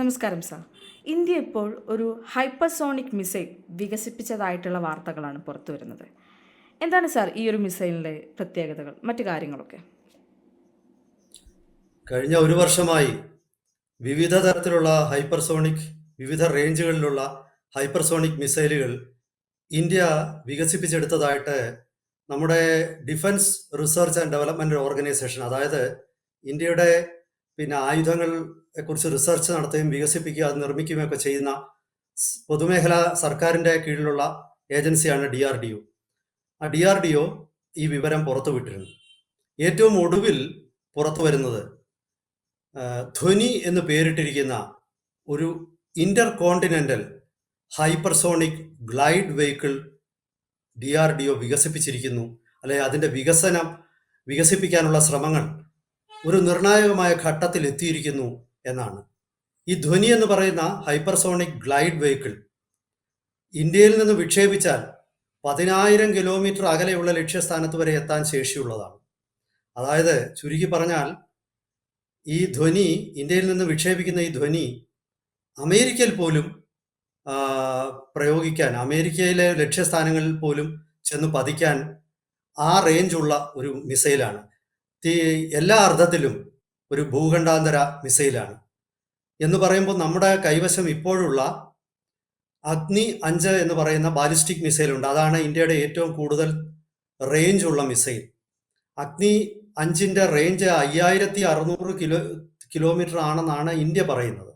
നമസ്കാരം sir. India ഇപ്പോൾ ഒരു ഹൈപ്പർസോണിക് മിസൈൽ വികസിപ്പിച്ചതായിട്ടുള്ള വാർത്തകളാണ് പുറത്തു വരുന്നത്. എന്താണ് സാർ ഈ ഒരു മിസൈലിന്റെ പ്രത്യേകതകൾ മറ്റു കാര്യങ്ങളൊക്കെ? കഴിഞ്ഞ ഒരു വർഷമായി വിവിധ തരത്തിലുള്ള ഹൈപ്പർസോണിക് വിവിധ റേഞ്ചുകളിലുള്ള ഹൈപ്പർസോണിക് മിസൈലുകൾ ഇന്ത്യ വികസിപ്പിച്ചെടുത്തതായിട്ട് നമ്മുടെ defence research and development organisation അതായത് ഇന്ത്യയുടെ പിന്നെ ആയുധങ്ങളെ കുറിച്ച് റിസർച്ച് നടത്തുകയും വികസിപ്പിക്കുക അത് നിർമ്മിക്കുകയും ഒക്കെ ചെയ്യുന്ന പൊതുമേഖലാ സർക്കാരിന്റെ കീഴിലുള്ള ഏജൻസിയാണ് ഡി ആർ ഡി ഒ ആ ഡി ആർ ഡി ഒ ഈ വിവരം പുറത്തുവിട്ടിരുന്നു ഏറ്റവും ഒടുവിൽ പുറത്തു വരുന്നത് ധ്വനി എന്ന് പേരിട്ടിരിക്കുന്ന ഒരു intercontinental hypersonic glide vehicle D R D O വികസിപ്പിച്ചിരിക്കുന്നു. അല്ലെ അതിന്റെ വികസനം വികസിപ്പിക്കാനുള്ള ശ്രമങ്ങൾ ഒരു നിർണായകമായ ഘട്ടത്തിൽ എത്തിയിരിക്കുന്നു എന്നാണ്. ഈ ധ്വനി എന്ന് പറയുന്ന ഹൈപ്പർസോണിക് ഗ്ലൈഡ് വെഹിക്കിൾ ഇന്ത്യയിൽ നിന്ന് വിക്ഷേപിച്ചാൽ പതിനായിരം കിലോമീറ്റർ അകലെയുള്ള ലക്ഷ്യസ്ഥാനത്ത് വരെ എത്താൻ ശേഷിയുള്ളതാണ്. അതായത് ചുരുക്കി പറഞ്ഞാൽ ഈ ധ്വനി ഇന്ത്യയിൽ നിന്ന് വിക്ഷേപിക്കുന്ന ഈ ധ്വനി അമേരിക്കയിൽ പോലും പ്രയോഗിക്കാൻ അമേരിക്കയിലെ ലക്ഷ്യസ്ഥാനങ്ങളിൽ പോലും ചെന്ന് പതിക്കാൻ ആ റേഞ്ചുള്ള ഒരു മിസൈലാണ്. എല്ലാ അർത്ഥത്തിലും ഒരു ഭൂഖണ്ഡാന്തര മിസൈലാണ്. എന്ന് പറയുമ്പോൾ നമ്മുടെ കൈവശം ഇപ്പോഴുള്ള അഗ്നി അഞ്ച് എന്ന് പറയുന്ന ബാലിസ്റ്റിക് മിസൈലുണ്ട് അതാണ് ഇന്ത്യയുടെ ഏറ്റവും കൂടുതൽ റേഞ്ച് ഉള്ള മിസൈൽ. അഗ്നി അഞ്ചിന്റെ റേഞ്ച് അയ്യായിരത്തി അറുന്നൂറ് കിലോ കിലോമീറ്റർ ആണെന്നാണ് ഇന്ത്യ പറയുന്നത്.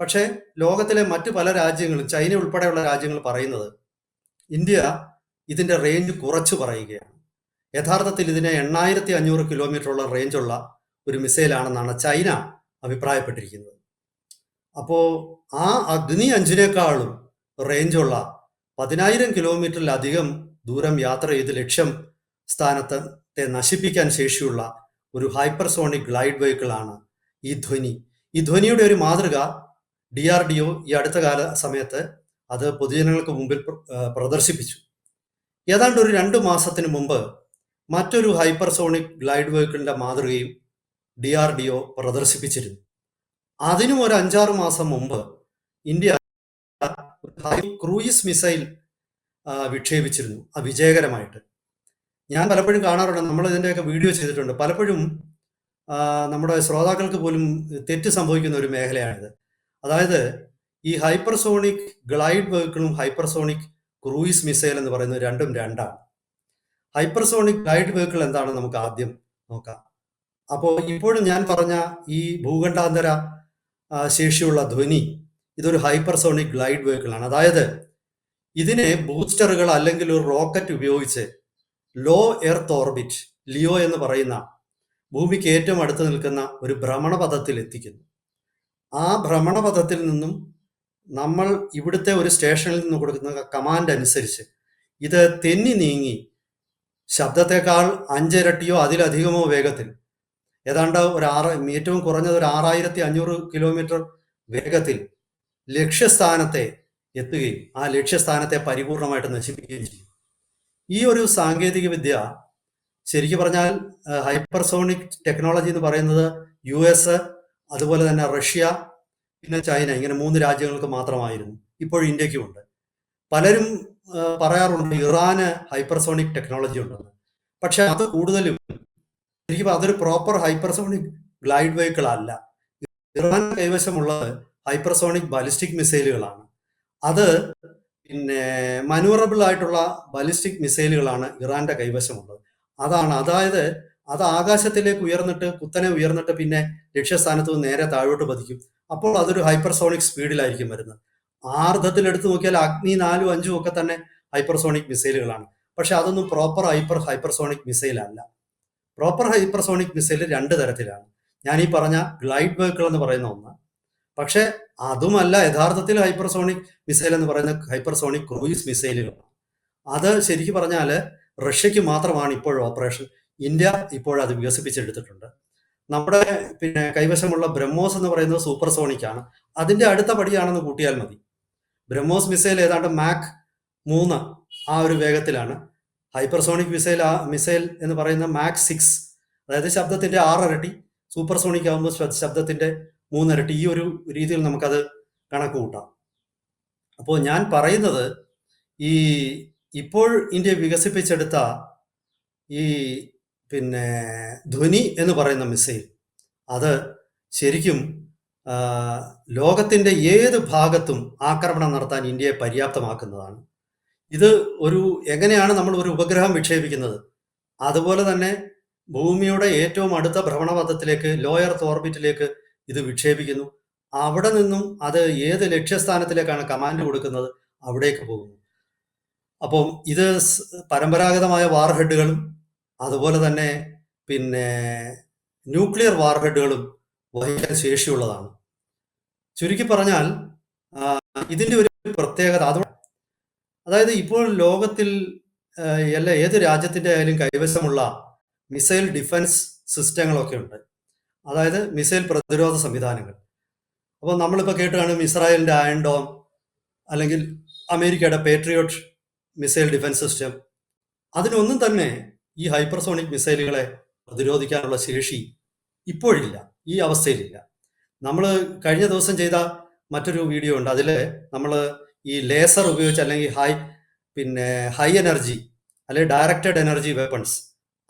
പക്ഷേ ലോകത്തിലെ മറ്റു പല രാജ്യങ്ങളും ചൈന ഉൾപ്പെടെയുള്ള രാജ്യങ്ങൾ പറയുന്നത് ഇന്ത്യ ഇതിന്റെ റേഞ്ച് കുറച്ച് പറയുകയാണ്. യഥാർത്ഥത്തിൽ ഇതിന് എണ്ണായിരത്തി അഞ്ഞൂറ് കിലോമീറ്ററുള്ള റേഞ്ചുള്ള ഒരു മിസൈലാണെന്നാണ് ചൈന അഭിപ്രായപ്പെട്ടിരിക്കുന്നത്. അപ്പോൾ ആ അഗ്നി അഞ്ചിനേക്കാളും റേഞ്ചുള്ള പതിനായിരം കിലോമീറ്ററിലധികം ദൂരം യാത്ര ചെയ്ത് ലക്ഷ്യം സ്ഥാനത്തെ നശിപ്പിക്കാൻ ശേഷിയുള്ള ഒരു ഹൈപ്പർസോണിക് ഗ്ലൈഡ് വെഹിക്കിളാണ് ഈ ധ്വനി. ഈ ധ്വനിയുടെ ഒരു മാതൃക ഡി ആർ ഡി ഒ ഈ അടുത്ത കാല സമയത്ത് അത് പൊതുജനങ്ങൾക്ക് മുമ്പിൽ പ്രദർശിപ്പിച്ചു. ഏതാണ്ട് ഒരു രണ്ട് മാസത്തിന് മുമ്പ് മറ്റൊരു ഹൈപ്പർസോണിക് ഗ്ലൈഡ് വെഹിക്കിളിന്റെ മാതൃകയും ഡി ആർ ഡി ഒ പ്രദർശിപ്പിച്ചിരുന്നു. അതിനും ഒരു അഞ്ചാറ് മാസം മുമ്പ് ഇന്ത്യ ക്രൂയിസ് മിസൈൽ വിക്ഷേപിച്ചിരുന്നു. ആ വിജയകരമായിട്ട്. ഞാൻ പലപ്പോഴും കാണാറുണ്ട് നമ്മൾ ഇതിന്റെയൊക്കെ വീഡിയോ ചെയ്തിട്ടുണ്ട്. പലപ്പോഴും നമ്മുടെ ശ്രോതാക്കൾക്ക് പോലും തെറ്റ് സംഭവിക്കുന്ന ഒരു മേഖലയാണിത്. അതായത് ഈ ഹൈപ്പർസോണിക് ഗ്ലൈഡ് വെഹിക്കിളും ഹൈപ്പർസോണിക് ക്രൂയിസ് മിസൈൽ എന്ന് പറയുന്നത് രണ്ടും രണ്ടാണ്. ഹൈപ്പർസോണിക് ഗൈഡ് വെഹിക്കിൾ എന്താണെന്ന് നമുക്ക് ആദ്യം നോക്കാം. അപ്പോൾ ഇപ്പോഴും ഞാൻ പറഞ്ഞ ഈ ഭൂഖണ്ഡാന്തര ശേഷിയുള്ള ധ്വനി ഇതൊരു ഹൈപ്പർസോണിക് ഗ്ലൈഡ് വെഹിക്കിളാണ് അതായത് ഇതിനെ ബൂസ്റ്ററുകൾ അല്ലെങ്കിൽ ഒരു റോക്കറ്റ് ഉപയോഗിച്ച് ലോ എർത്ത് ഓർബിറ്റ് ലിയോ എന്ന് പറയുന്ന ഭൂമിക്ക് ഏറ്റവും അടുത്ത് നിൽക്കുന്ന ഒരു ഭ്രമണപഥത്തിൽ എത്തിക്കുന്നു. ആ ഭ്രമണപഥത്തിൽ നിന്നും നമ്മൾ ഇവിടുത്തെ ഒരു സ്റ്റേഷനിൽ നിന്ന് കൊടുക്കുന്ന കമാൻഡ് അനുസരിച്ച് ഇത് തെന്നി നീങ്ങി ശബ്ദത്തെക്കാൾ അഞ്ചിരട്ടിയോ അതിലധികമോ വേഗത്തിൽ. ഏതാണ്ട് ഒരു ആറ് ഏറ്റവും കുറഞ്ഞത് ഒരു ആറായിരത്തി അഞ്ഞൂറ് കിലോമീറ്റർ വേഗത്തിൽ ലക്ഷ്യസ്ഥാനത്തെ എത്തുകയും ആ ലക്ഷ്യസ്ഥാനത്തെ പരിപൂർണമായിട്ട് നശിപ്പിക്കുകയും ചെയ്യും. ഈ ഒരു സാങ്കേതിക വിദ്യ ശരിക്കും പറഞ്ഞാൽ ഹൈപ്പർസോണിക് ടെക്നോളജി എന്ന് പറയുന്നത് യു എസ് അതുപോലെ തന്നെ റഷ്യ പിന്നെ ചൈന ഇങ്ങനെ മൂന്ന് രാജ്യങ്ങൾക്ക് മാത്രമായിരുന്നു. ഇപ്പോൾ ഇന്ത്യക്കുമുണ്ട്. പലരും പറയാറുണ്ട് ഇറാന് ഹൈപ്പർസോണിക് ടെക്നോളജി ഉണ്ടെന്ന്. പക്ഷെ അത് കൂടുതലും ശരിക്കും അതൊരു പ്രോപ്പർ ഹൈപ്പർസോണിക് ഗ്ലൈഡ് വെഹിക്കിൾ അല്ല. ഇറാൻ കൈവശമുള്ളത് ഹൈപ്പർസോണിക് ബാലിസ്റ്റിക് മിസൈലുകളാണ്. അത് പിന്നെ മനുവറബിൾ ആയിട്ടുള്ള ബാലിസ്റ്റിക് മിസൈലുകളാണ് ഇറാന്റെ കൈവശമുള്ളത്. അതാണ് അതായത് അത് ആകാശത്തിലേക്ക് ഉയർന്നിട്ട് കുത്തനെ ഉയർന്നിട്ട് പിന്നെ ലക്ഷ്യസ്ഥാനത്ത് നേരെ താഴോട്ട് പതിക്കും. അപ്പോൾ അതൊരു ഹൈപ്പർസോണിക് സ്പീഡിലായിരിക്കും വരുന്നത്. ആ അർത്ഥത്തിൽ എടുത്തു നോക്കിയാൽ അഗ്നി നാലും അഞ്ചും ഒക്കെ തന്നെ ഹൈപ്പർസോണിക് മിസൈലുകളാണ് പക്ഷെ അതൊന്നും പ്രോപ്പർ ഹൈപ്പർ ഹൈപ്പർസോണിക് മിസൈൽ അല്ല. പ്രോപ്പർ ഹൈപ്പർസോണിക് മിസൈൽ രണ്ട് തരത്തിലാണ്. ഞാൻ ഈ പറഞ്ഞ ഗ്ലൈഡ് വെഹിക്കിൾ എന്ന് പറയുന്ന ഒന്ന്. പക്ഷെ അതുമല്ല യഥാർത്ഥത്തിൽ ഹൈപ്പർസോണിക് മിസൈൽ എന്ന് പറയുന്ന ഹൈപ്പർസോണിക് ക്രൂയിസ് മിസൈലുകളാണ് അത് ശരിക്കും പറഞ്ഞാൽ റഷ്യക്ക് മാത്രമാണ് ഇപ്പോൾ ഓപ്പറേഷൻ ഇന്ത്യ ഇപ്പോൾ അത് വികസിപ്പിച്ചെടുത്തിട്ടുണ്ട്. നമ്മുടെ പിന്നെ കൈവശമുള്ള ബ്രഹ്മോസ് എന്ന് പറയുന്നത് സൂപ്പർസോണിക് ആണ്. അതിന്റെ അടുത്ത പടിയാണെന്ന് കൂട്ടിയാൽ മതി. ബ്രഹ്മോസ് മിസൈൽ ഏതാണ്ട് മാക് മൂന്ന് ആ ഒരു വേഗത്തിലാണ്. ഹൈപ്പർസോണിക് മിസൈൽ ആ മിസൈൽ എന്ന് പറയുന്ന മാക് സിക്സ് അതായത് ശബ്ദത്തിന്റെ ആറരട്ടി സൂപ്പർസോണിക് ആകുമ്പോൾ ശബ്ദത്തിന്റെ മൂന്നിരട്ടി ഈ ഒരു രീതിയിൽ നമുക്കത് കണക്ക് കൂട്ടാം. അപ്പോൾ ഞാൻ പറയുന്നത് ഈ ഇപ്പോൾ ഇന്ത്യ വികസിപ്പിച്ചെടുത്ത ഈ പിന്നെ ധ്വനി എന്ന് പറയുന്ന മിസൈൽ അത് ശരിക്കും ആ, ലോകത്തിന്റെ ഏത് ഭാഗത്തും ആക്രമണം നടത്താൻ ഇന്ത്യയെ പര്യാപ്തമാക്കുന്നതാണ്. ഇത് ഒരു എങ്ങനെയാണ് നമ്മൾ ഒരു ഉപഗ്രഹം വിക്ഷേപിക്കുന്നത്? അതുപോലെ തന്നെ ഭൂമിയുടെ ഏറ്റവും അടുത്ത ഭ്രമണപഥത്തിലേക്ക് ലോയർ ഓർബിറ്റിലേക്ക് ഇത് വിക്ഷേപിക്കുന്നു. അവിടെ നിന്നും അത് ഏത് ലക്ഷ്യസ്ഥാനത്തിലേക്കാണ് കമാൻഡ് കൊടുക്കുന്നത്? അവിടേക്ക് പോകുന്നു. അപ്പം ഇത് പരമ്പരാഗതമായ വാർഹെഡുകളും അതുപോലെ തന്നെ പിന്നെ ന്യൂക്ലിയർ വാർഹെഡുകളും വഹിക്കാൻ ശേഷിയുള്ളതാണ്. ചുരുക്കി പറഞ്ഞാൽ ഇതിന്റെ ഒരു പ്രത്യേകത അത് അതായത് ഇപ്പോൾ ലോകത്തിൽ എല്ലാ ഏത് രാജ്യത്തിന്റെ ആയാലും കൈവശമുള്ള മിസൈൽ ഡിഫൻസ് സിസ്റ്റങ്ങളൊക്കെ ഉണ്ട്. അതായത് മിസൈൽ പ്രതിരോധ സംവിധാനങ്ങൾ. അപ്പോൾ നമ്മളിപ്പോൾ കേട്ടാണ് ഇസ്രായേലിന്റെ അയൺ ഡോം അല്ലെങ്കിൽ അമേരിക്കയുടെ പേട്രിയോട്ട് മിസൈൽ ഡിഫൻസ് സിസ്റ്റം. അതിനൊന്നും തന്നെ ഈ ഹൈപ്പർസോണിക് മിസൈലുകളെ പ്രതിരോധിക്കാനുള്ള ശേഷി ഇപ്പോഴില്ല ഈ അവസ്ഥയിലില്ല. നമ്മൾ കഴിഞ്ഞ ദിവസം ചെയ്ത മറ്റൊരു വീഡിയോ ഉണ്ട്. അതിൽ നമ്മൾ ഈ ലേസർ ഉപയോഗിച്ച് അല്ലെങ്കിൽ ഹൈ പിന്നെ ഹൈ എനർജി അല്ലെങ്കിൽ ഡയറക്റ്റഡ് എനർജി വെപ്പൺസ്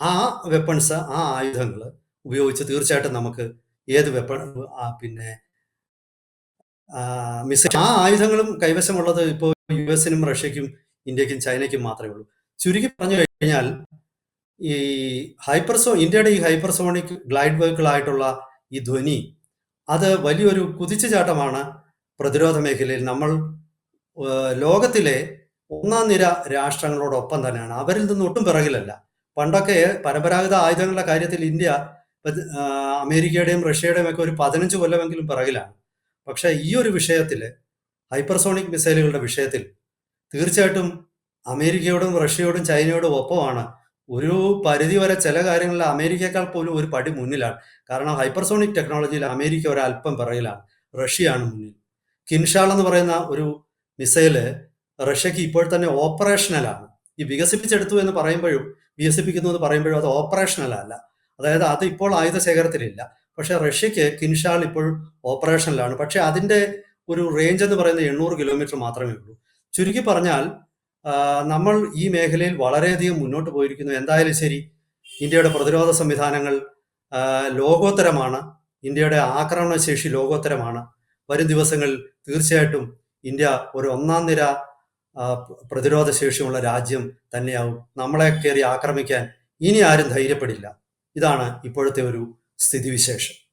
ആ വെപ്പൺസ് ആ ആയുധങ്ങൾ ഉപയോഗിച്ച് തീർച്ചയായിട്ടും നമുക്ക് ഏത് വെപ്പൺ പിന്നെ മിസൈൽ ആ ആയുധങ്ങളും കൈവശമുള്ളത് ഇപ്പോൾ യു എസിനും റഷ്യക്കും ഇന്ത്യക്കും ചൈനയ്ക്കും മാത്രമേ ഉള്ളൂ. ചുരുക്കി പറഞ്ഞു കഴിഞ്ഞാൽ ഈ ഹൈപ്പർസോ ഇന്ത്യയുടെ ഈ ഹൈപ്പർസോണിക് ഗ്ലൈഡ് വെഹിക്കിൾ ആയിട്ടുള്ള ഈ ധ്വനി അത് വലിയൊരു കുതിച്ചുചാട്ടമാണ് പ്രതിരോധ മേഖലയിൽ നമ്മൾ ലോകത്തിലെ ഒന്നാം നിര രാഷ്ട്രങ്ങളോടൊപ്പം തന്നെയാണ്. അവരിൽ നിന്ന് ഒട്ടും പിറകിലല്ല. പണ്ടൊക്കെ പരമ്പരാഗത ആയുധങ്ങളുടെ കാര്യത്തിൽ ഇന്ത്യ അമേരിക്കയുടെയും റഷ്യയുടെയും ഒക്കെ ഒരു പതിനഞ്ച് കൊല്ലമെങ്കിലും പിറകിലാണ്. പക്ഷേ ഈ ഒരു വിഷയത്തിൽ ഹൈപ്പർസോണിക് മിസൈലുകളുടെ വിഷയത്തിൽ തീർച്ചയായിട്ടും അമേരിക്കയോടും റഷ്യയോടും ചൈനയോടും ഒപ്പമാണ് ഒരു പരിധി വരെ ചില കാര്യങ്ങളിൽ അമേരിക്കയെക്കാൾ പോലും ഒരു പടി മുന്നിലാണ്. കാരണം ഹൈപ്പർസോണിക് ടെക്നോളജിയിൽ അമേരിക്ക ഒരല്പം പിറകിലാണ്. റഷ്യയാണ് മുന്നിൽ. കിൻഷാൾ എന്ന് പറയുന്ന ഒരു മിസൈൽ റഷ്യക്ക് ഇപ്പോൾ തന്നെ ഓപ്പറേഷണലാണ്. ഈ വികസിപ്പിച്ചെടുത്തു എന്ന് പറയുമ്പോഴും വികസിപ്പിക്കുന്നു എന്ന് പറയുമ്പോഴും അത് ഓപ്പറേഷണലല്ല. അതായത് അത് ഇപ്പോൾ ആയുധ ശേഖരത്തിലില്ല പക്ഷെ റഷ്യക്ക് കിൻഷാൾ ഇപ്പോൾ ഓപ്പറേഷനിലാണ് പക്ഷെ അതിന്റെ ഒരു റേഞ്ച് എന്ന് പറയുന്നത് എണ്ണൂറ് കിലോമീറ്റർ മാത്രമേ ഉള്ളൂ. ചുരുക്കി പറഞ്ഞാൽ നമ്മൾ ഈ മേഖലയിൽ വളരെയധികം മുന്നോട്ട് പോയിരിക്കുന്നു. എന്തായാലും ശരി ഇന്ത്യയുടെ പ്രതിരോധ സംവിധാനങ്ങൾ ലോകോത്തരമാണ്. ഇന്ത്യയുടെ ആക്രമണശേഷി ലോകോത്തരമാണ്. വരും ദിവസങ്ങളിൽ തീർച്ചയായിട്ടും ഇന്ത്യ ഒരു ഒന്നാം നിര പ്രതിരോധ ശേഷിയുള്ള രാജ്യം തന്നെയാവും. നമ്മളെ കയറി ആക്രമിക്കാൻ ഇനി ആരും ധൈര്യപ്പെടില്ല. ഇതാണ് ഇപ്പോഴത്തെ ഒരു സ്ഥിതിവിശേഷം.